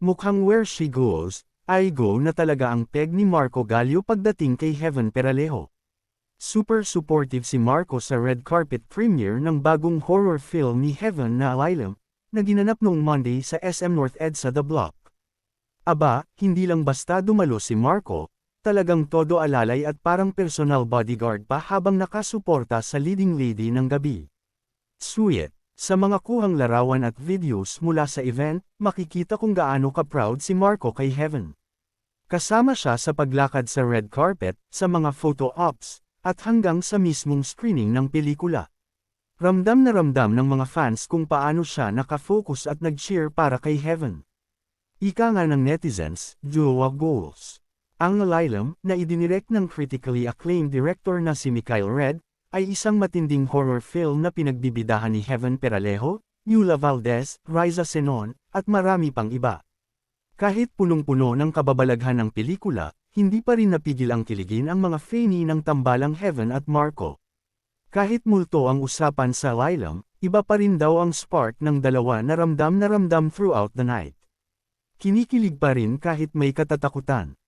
Mukhang where she goes, I go na talaga ang peg ni Marco Gallio pagdating kay Heaven Peralejo. Super supportive si Marco sa red carpet premiere ng bagong horror film ni Heaven na Asylum, na ginanap noong Monday sa SM North EDSA The Block. Aba, hindi lang basta dumalo si Marco, talagang todo alalay at parang personal bodyguard pa habang nakasuporta sa leading lady ng gabi. Sweet. Sa mga kuhang larawan at videos mula sa event, makikita kung gaano ka-proud si Marco kay Heaven. Kasama siya sa paglakad sa red carpet, sa mga photo ops, at hanggang sa mismong screening ng pelikula. Ramdam na ramdam ng mga fans kung paano siya nakafocus at nag-cheer para kay Heaven. Ika nga ng netizens, Jowa Goals. Ang Asylum, na idinirect ng critically acclaimed director na si Mikhail Red, ay isang matinding horror film na pinagbibidahan ni Heaven Peralejo, Yula Valdez, Riza Senon, at marami pang iba. Kahit punong-puno ng kababalaghan ng pelikula, hindi pa rin napigil ang kiligin ang mga fani ng tambalang Heaven at Marco. Kahit multo ang usapan sa Lilam, iba pa rin daw ang spark ng dalawa na ramdam na ramdam throughout the night. Kinikilig pa rin kahit may katatakutan.